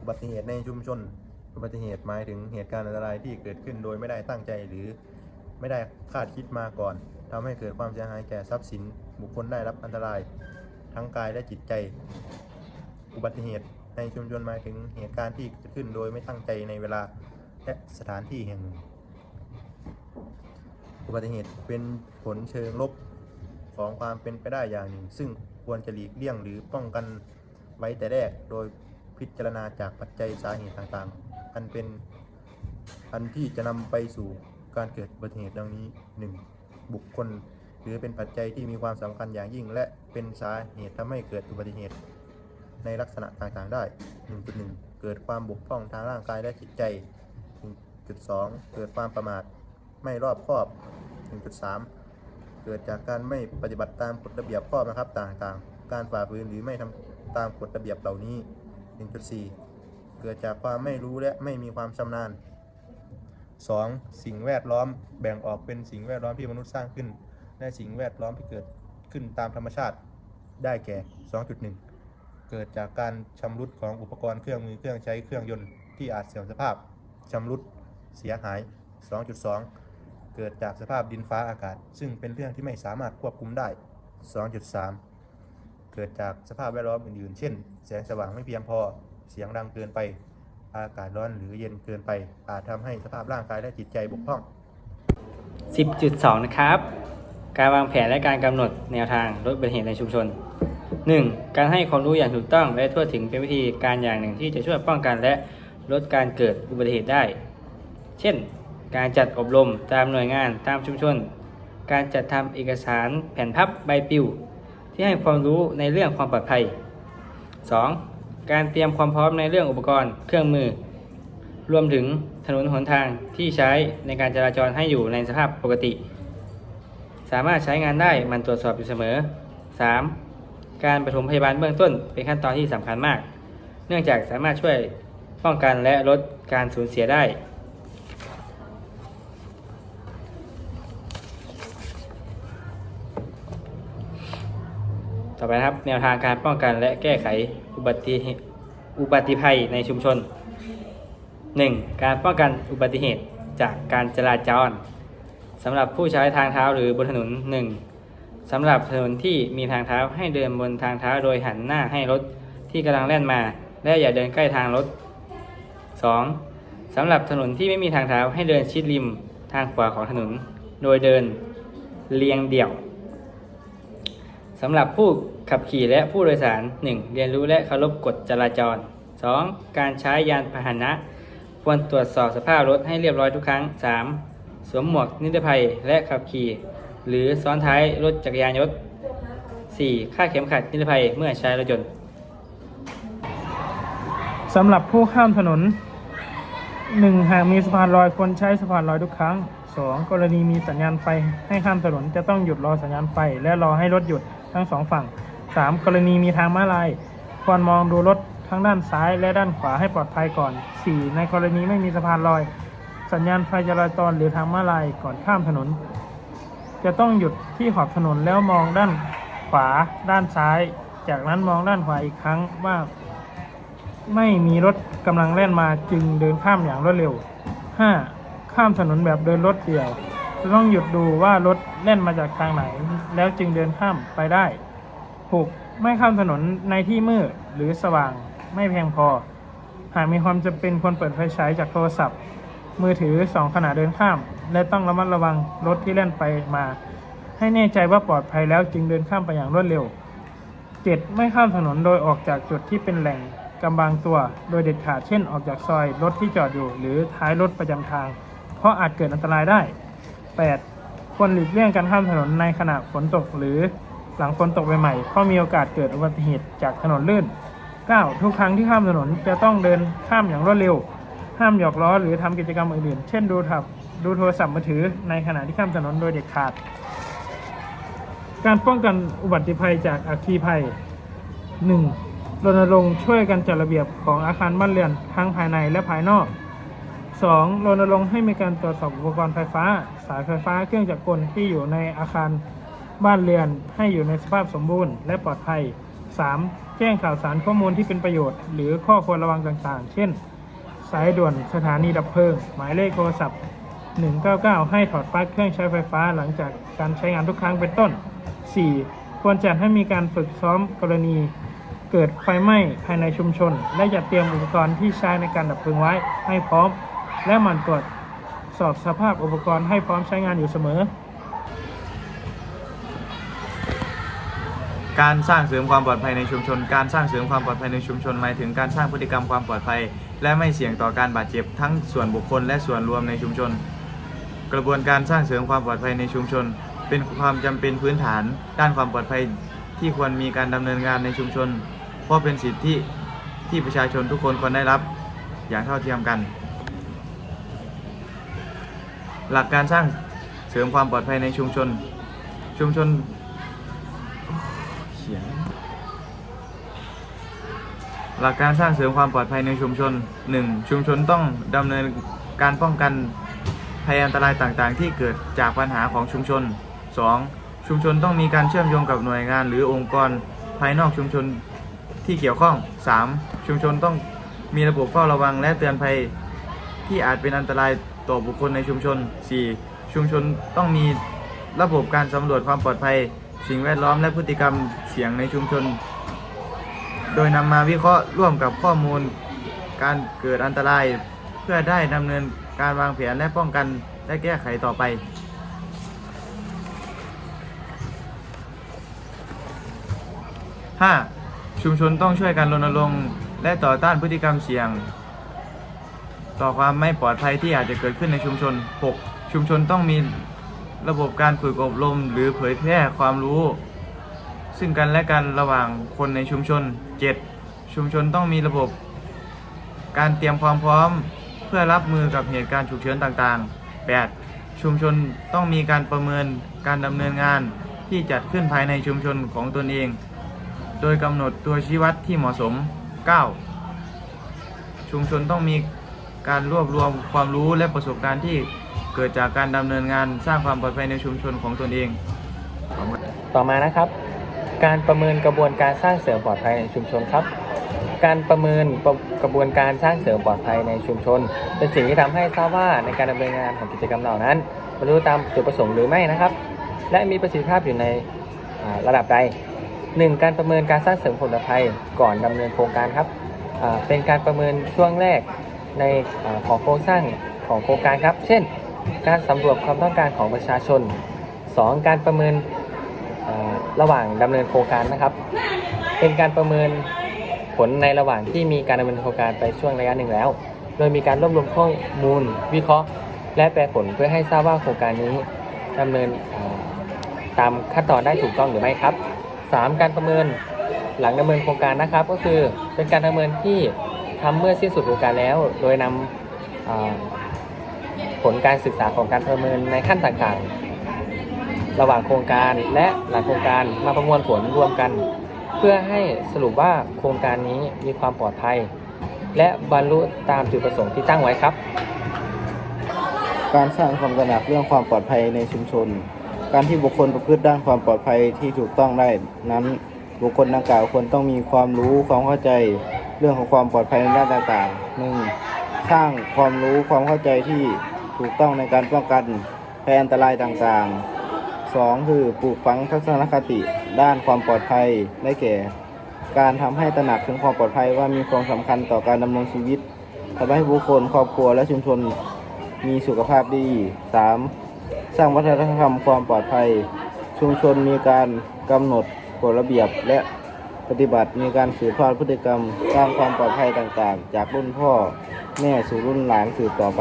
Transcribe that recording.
อุบัติเหตุในชุมชน อุบัติเหตุหมายถึงเหตุการณ์อันตรายที่เกิดขึ้นโดยไม่ได้ตั้งใจหรือไม่ได้คาดคิดมาก่อนทำให้เกิดความเสียหายแก่ทรัพย์สิน บุคคลได้รับอันตราย ทั้งกายและจิตใจ อุบัติเหตุในชุมชนหมายถึงเหตุการณ์ที่เกิดขึ้นโดยไม่ตั้งใจในเวลาและสถานที่แห่งหนึ่งอุบัติเหตุเป็นผลเชิงลบของความเป็นไปได้อย่างหนึ่ง ซึ่งควรจะหลีกเลี่ยงหรือป้องกันไว้แต่แรกโดย พิจารณาจากปัจจัยสาเหตุต่างๆ อันเป็นอันที่จะนำไปสู่การเกิดอุบัติเหตุดังนี้ 1. บุคคลหรือเป็นปัจจัยที่มีความสำคัญอย่างยิ่ง และเป็นสาเหตุทำให้เกิดอุบัติเหตุ ในลักษณะต่างๆได้ 1.1 เกิดความบกพร่องทางร่างกายและจิตใจ 1.2 เกิดความประมาท ไม่รอบคอบ 1.3 เกิดจากการไม่ปฏิบัติตามกฎระเบียบข้อบังคับต่างๆ การฝ่าฝืนหรือไม่ทำตามกฎระเบียบเหล่านี้ 1.4 เกิดจากความไม่รู้และไม่มีความชำนาญ 2. สิ่งแวดล้อมแบ่งออกเป็นสิ่งแวดล้อมที่มนุษย์สร้างขึ้น และสิ่งแวดล้อมที่เกิดขึ้นตามธรรมชาติได้แก่ 2.1 เกิดจากการชำรุดของอุปกรณ์เครื่องมือเครื่องใช้เครื่องยนต์ที่อาจเสื่อมสภาพชำรุดเสียหาย 2.2 เกิดจากสภาพดินฟ้าอากาศ ซึ่งเป็นเรื่องที่ไม่สามารถควบคุมได้ 2.3 เกิดจากสภาพแวดล้อมอื่นๆ เช่น แสงสว่างไม่เพียงพอ เสียงดังเกินไป อากาศร้อนหรือเย็นเกินไป อาจทำให้สภาพร่างกายและจิตใจบกพร่อง 10.2 นะครับ การวางแผนและการกำหนดแนวทางลดอุบัติเหตุในชุมชน 1. การให้ความรู้อย่างถูกต้องและทั่วถึงเป็นวิธีการอย่างหนึ่งที่จะช่วยป้องกันและลดการเกิดอุบัติเหตุได้ เช่น การจัดอบรมตามหน่วยงานตามชุมชน การจัดทำเอกสารแผ่นพับใบปลิว ที่ให้ความรู้ในเรื่องความปลอดภัย 2. การเตรียมความพร้อมในเรื่องอุปกรณ์เครื่องมือ รวมถึงถนนหนทางที่ใช้ในการจราจรให้อยู่ในสภาพปกติ สามารถใช้งานได้มันตรวจสอบอยู่เสมอ 3. การปฐมพยาบาลเบื้องต้นเป็นขั้นตอนที่สำคัญมาก เนื่องจากสามารถช่วยป้องกันและลดการสูญเสียได้ ต่อไปนะครับ แนวทางการป้องกันและแก้ไขอุบัติอุบัติภัยในชุมชน 1. การป้องกันอุบัติเหตุจากการจราจรสำหรับผู้ใช้ทางเท้าหรือบนถนน 1. สำหรับถนนที่มีทางเท้าให้เดินบนทางเท้าโดยหันหน้าให้รถที่กำลังแล่นมา และอย่าเดินใกล้ทางรถ 2. สำหรับถนนที่ไม่มีทางเท้าให้เดินชิดริมทางขวาของถนน โดยเดินเรียงเดี่ยว สำหรับผู้ขับขี่และผู้โดยสาร 1. เรียนรู้และเคารพกฎจราจร 2. การใช้ยานพาหนะ ควรตรวจสอบสภาพรถให้เรียบร้อยทุกครั้ง 3. สวมหมวกนิรภัยและขับขี่ หรือซ้อนท้ายรถจักรยานยนต์ 4. คาดเข็มขัดนิรภัยเมื่อใช้รถยนต์สำหรับผู้ข้ามถนน 1. หากมีสะพานลอยควรใช้สะพานลอยทุกครั้ง 2. กรณีมีสัญญาณไฟให้ข้ามถนนจะต้องหยุดรอสัญญาณไฟและรอให้รถหยุด ทั้งสองฝั่ง 3. กรณีมีทางม้าลาย ควรมองดูรถทั้งด้านซ้ายและด้านขวาให้ปลอดภัยก่อน 4. ในกรณีไม่มีสะพานลอย สัญญาณไฟจราจรหรือทางม้าลายก่อนข้ามถนน จะต้องหยุดที่ขอบถนนแล้วมองด้านขวาด้านซ้าย จากนั้นมองด้านขวาอีกครั้งว่า ไม่มีรถกำลังแล่นมาจึงเดินข้ามอย่างรวดเร็ว 5. ข้ามถนนแบบเดินรถเดี่ยว จะต้องหยุดดูว่ารถแล่นมาจากทางไหน แล้วจึงเดินข้ามไปได้ 6. ไม่ข้ามถนนในที่มืดหรือสว่างไม่เพียงพอ หากมีความจำเป็นควรเปิดไฟฉายจากโทรศัพท์ มือถือสองขณะเดินข้าม และต้องระมัดระวังรถที่แล่นไปมา ให้แน่ใจว่าปลอดภัยแล้วจึงเดินข้ามไปอย่างรวดเร็ว 7. ไม่ข้ามถนนโดยออกจากจุดที่เป็นแหล่งกำบังตัว โดยเด็ดขาดเช่นออกจากซอยรถที่จอดอยู่ หรือท้ายรถประจำทาง เพราะอาจเกิดอันตรายได้ 8. ควรหลีกเลี่ยงการข้ามถนนในขณะฝนตกหรือหลังฝนตกใหม่ๆเพราะมีโอกาสเกิดอุบัติเหตุจากถนนลื่น 9. ทุกครั้งที่ข้ามถนนจะต้องเดินข้ามอย่างรวดเร็ว ห้ามหยอกล้อหรือทำกิจกรรมอื่นๆ เช่นดูทับดูโทรศัพท์มือถือในขณะที่ข้ามถนนโดยเด็ดขาด การป้องกันอุบัติภัยจากอัคคีภัย 1. รณรงค์ช่วยกันจัดระเบียบของอาคารบ้านเรือนทั้งภายในและภายนอก 2. รณรงค์ให้มีการตรวจสอบอุปกรณ์ไฟฟ้า สายไฟฟ้าเครื่องจักรกลที่อยู่ในอาคารบ้านเรือนให้อยู่ในสภาพสมบูรณ์และปลอดภัย 3. แจ้งข่าวสารข้อมูลที่เป็นประโยชน์ หรือข้อควรระวังต่างๆ เช่น สายด่วนสถานีดับเพลิง หมายเลขโทรศัพท์ 199 ให้ถอดปลั๊กเครื่องใช้ไฟฟ้าหลังจากการใช้งานทุกครั้งเป็นต้น 4. ควรจัดให้มีการฝึกซ้อมกรณีเกิดไฟไหม้ภายในชุมชน และจัดเตรียมอุปกรณ์ที่ใช้ในการดับเพลิงไว้ให้พร้อม และหมั่นตรวจสอบสภาพอุปกรณ์ให้พร้อมใช้งานอยู่เสมอ การสร้างเสริมความปลอดภัยในชุมชน การสร้างเสริมความปลอดภัยในชุมชนหมายถึงการสร้างพฤติกรรมความปลอดภัย และไม่เสี่ยงต่อการบาดเจ็บทั้งส่วนบุคคลและส่วนรวมในชุมชน กระบวนการสร้างเสริมความปลอดภัยในชุมชน เป็นความจำเป็นพื้นฐาน ด้านความปลอดภัยที่ควรมีการดำเนินงานในชุมชน เพราะเป็นสิทธิที่ประชาชนทุกคนควรได้รับอย่างเท่าเทียมกัน หลักการสร้างเสริมความปลอดภัยในชุมชน ชุมชนเขียนหลักการสร้างเสริมความปลอดภัยในชุมชน 1. ชุมชนต้องดำเนินการป้องกันภัยอันตรายต่างๆ ที่เกิดจากปัญหาของชุมชน 2. ชุมชนต้องมีการเชื่อมโยงกับหน่วยงาน หรือองค์กรภายนอกชุมชนที่เกี่ยวข้อง 3. ชุมชนต้องมีระบบเฝ้าระวังและเตือนภัยที่อาจเป็นอันตราย ต่อบุคคลในชุมชน 4. ชุมชนต้องมีระบบการสำรวจความปลอดภัย สิ่งแวดล้อมและพฤติกรรมเสี่ยงในชุมชน โดยนำมาวิเคราะห์ร่วมกับข้อมูลการเกิดอันตราย เพื่อได้ดำเนินการวางแผนและป้องกันและแก้ไขต่อไป 5. ชุมชนต้องช่วยกันรณรงค์และต่อต้านพฤติกรรมเสี่ยง ต่อความไม่ปลอดภัยที่อาจจะเกิดขึ้นในชุมชน 6. ชุมชนต้องมีระบบการฝึกอบรม หรือเผยแพร่ความรู้ ซึ่งกันและกันระหว่างคนในชุมชน 7. ชุมชนต้องมีระบบ การเตรียมความพร้อมเพื่อรับมือกับเหตุการณ์ฉุกเฉินต่างๆ 8. ชุมชนต้องมีการประเมินการดำเนินงานที่จัดขึ้นภายในชุมชนของตนเอง โดยกำหนดตัวชี้วัดที่เหมาะสม 9. ชุมชนต้องมี การรวบรวมความรู้และประสบการณ์ที่เกิดจากการดำเนินงานสร้างความปลอดภัยในชุมชนของตนเอง ต่อมานะครับ การประเมินกระบวนการสร้างเสริมปลอดภัยในชุมชนครับ การประเมินกระบวนการสร้างเสริมปลอดภัยในชุมชน เป็นสิ่งที่ทำให้ทราบว่าในการดำเนินงานของกิจกรรมเหล่านั้นบรรลุตามจุดประสงค์หรือไม่นะครับ และมีประสิทธิภาพอยู่ในระดับใด 1. การประเมินการสร้างเสริมผลปลอดภัยก่อนดำเนินโครงการครับเป็นการประเมินช่วงแรก ในอของโครงสร้างของโครงการครับ เช่น การสำรวจความต้องการของประชาชน 2. การประเมินระหว่างดำเนินโครงการนะครับ เป็นการประเมินผลในระหว่างที่มีการดำเนินโครงการไปช่วงระยะหนึ่งแล้ว โดยมีการรวบรวมข้อมูล วิเคราะห์ และแปลผลเพื่อให้ทราบว่าโครงการนี้ดำเนินตามขั้นตอนได้ถูกต้องหรือไม่ครับ 3. การประเมินหลังดำเนินโครงการนะครับ ก็คือเป็นการประเมินที่ ทำเมื่อสิ้นสุดโครงการแล้ว โดยนำเอ่อผลการศึกษาของการประเมินในขั้นต่างๆ ระหว่างโครงการและหลังโครงการมาประมวลผลรวมกัน เพื่อให้สรุปว่าโครงการนี้มีความปลอดภัย และบรรลุตามจุดประสงค์ที่ตั้งไว้ครับ การสร้างความตระหนักเรื่องความปลอดภัยในชุมชน การที่บุคคลประพฤติด้านความปลอดภัยที่ถูกต้องได้นั้นบุคคลดังกล่าวควรต้องมีความรู้ความเข้าใจ เรื่องของความปลอดภัยในด้านต่างๆหนึ่งสร้างความรู้ความเข้าใจที่ถูกต้องในการป้องกันภัยอันตรายต่างๆสองคือปลูกฝังทัศนคติด้านความปลอดภัยได้แก่ การทำให้ตระหนักถึงความปลอดภัยว่ามีความสำคัญต่อการดำรงชีวิตทำให้บุคคลครอบครัวและชุมชนมีสุขภาพดี 3. สร้างวัฒนธรรมความปลอดภัย ชุมชนมีการกำหนดกฎระเบียบและ ฏิบัติมีการสืบทอดพฤติกรรมสร้างความปลอดภัยต่างๆ จากรุ่นพ่อแม่สู่รุ่นหลานสืบต่อไป